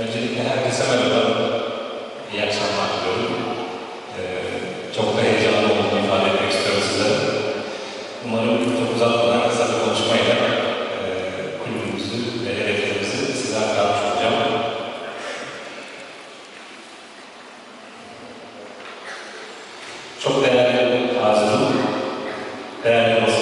Öncelikle herkese merhaba. İyi akşamlar diliyorum. Ee, çok da heyecanlı olduğumu ifade etmek istiyorum size. Umarım çok uzatmadan kısa bir konuşmayla e, kulübümüzü ve hedeflerimizi size aktarmış olacağım. Çok değerli hazırım, değerli basın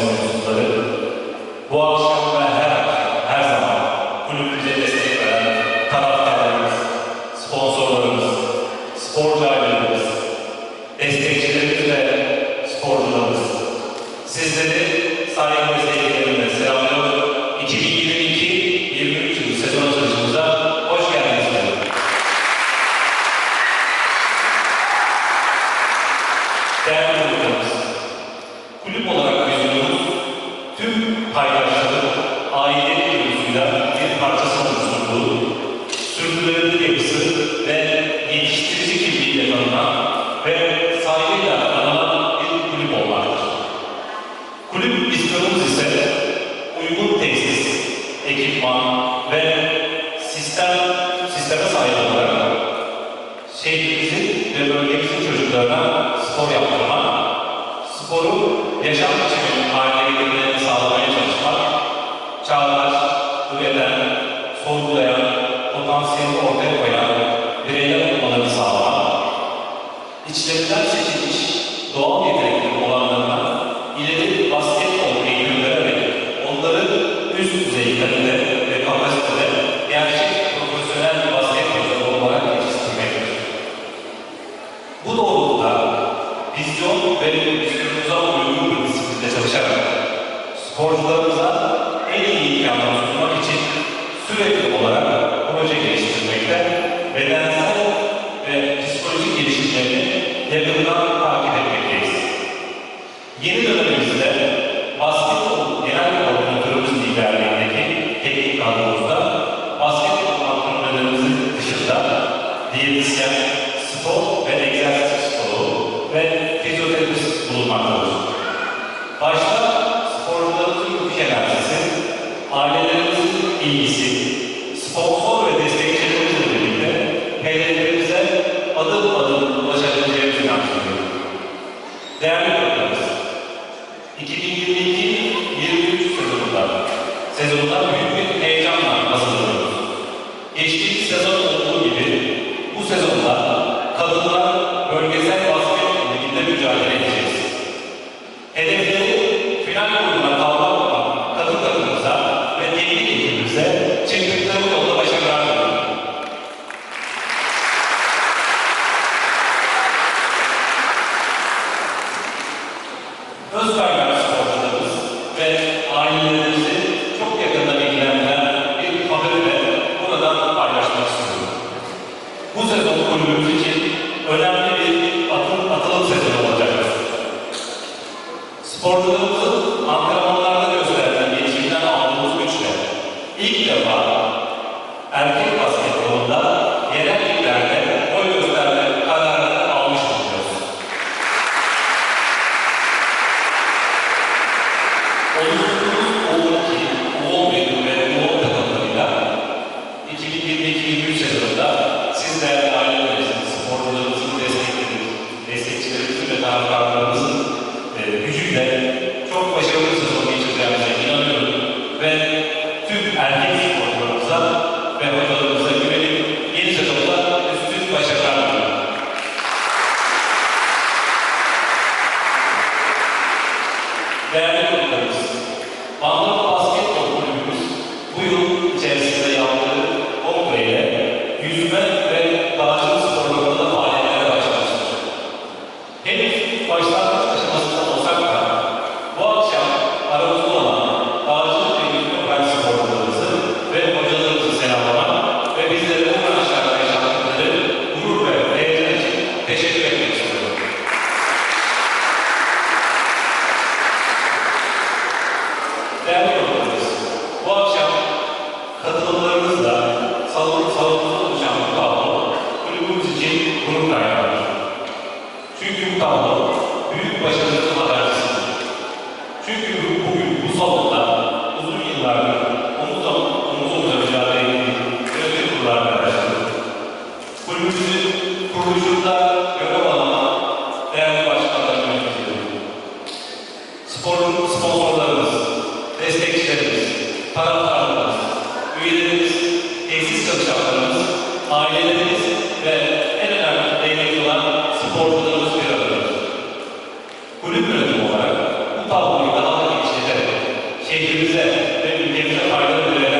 kulüp olarak vizyonumuz tüm paydaşların aile duygusuyla bir parçası oluşturduğu, sürdürülebilir yapısı ve yetiştirici kimliğiyle tanınan ve saygıyla anılan bir kulüp olmaktır. Kulüp vizyonumuz ise içlerinden seçilmiş doğal yetenekleri olanlarına ileri basketbol eğitimi vererek onları üst düzey kalite ve kapasitede gerçek profesyonel basketbolcu olarak yetiştirmektir. Bu doğrultuda vizyon ve vizyonumuza uygun bir disiplinde çalışarak sporcularımıza en iyi imkanları sunmak için sürekli olarak diyetisyen, spor ve egzersiz psikoloğu ve fizyoterapist bulunmaktadır. Başta sporcularımızın müthiş enerjisi, ailelerimizin ilgisi, Sporcularımızın antrenmanlarda gösterilen gelişimden aldığımız güçle ilk defa erkek basketbolunda yerel liglerde oy gösterme kararını almış bulunuyoruz. Oluşturduğumuz U12, U11 ve U10 takımlarıyla 2022-2023 sezonunda siz değerli ailelerimizin, sporcularımızın destekleri, destekçilerimizin ve taraftarlarımızın çok Bu tablo büyük başarımızın habercisidir. Çünkü bu- bugün bu salonda uzun yıllardır omuz omuza mücadele ettiği yönetim kurulu arkadaşlarımız kulübümüzün kuruluşunda görev alan değerli başkanlarımı yönetiyorum. Sporun sponsorlarımız, destekçilerimiz, taraftarlarımız, üyelerimiz, tesis çalışanlarımız, ailelerimiz şehrimize ve ülkemize faydalı bireyler yetiştirme amacıyla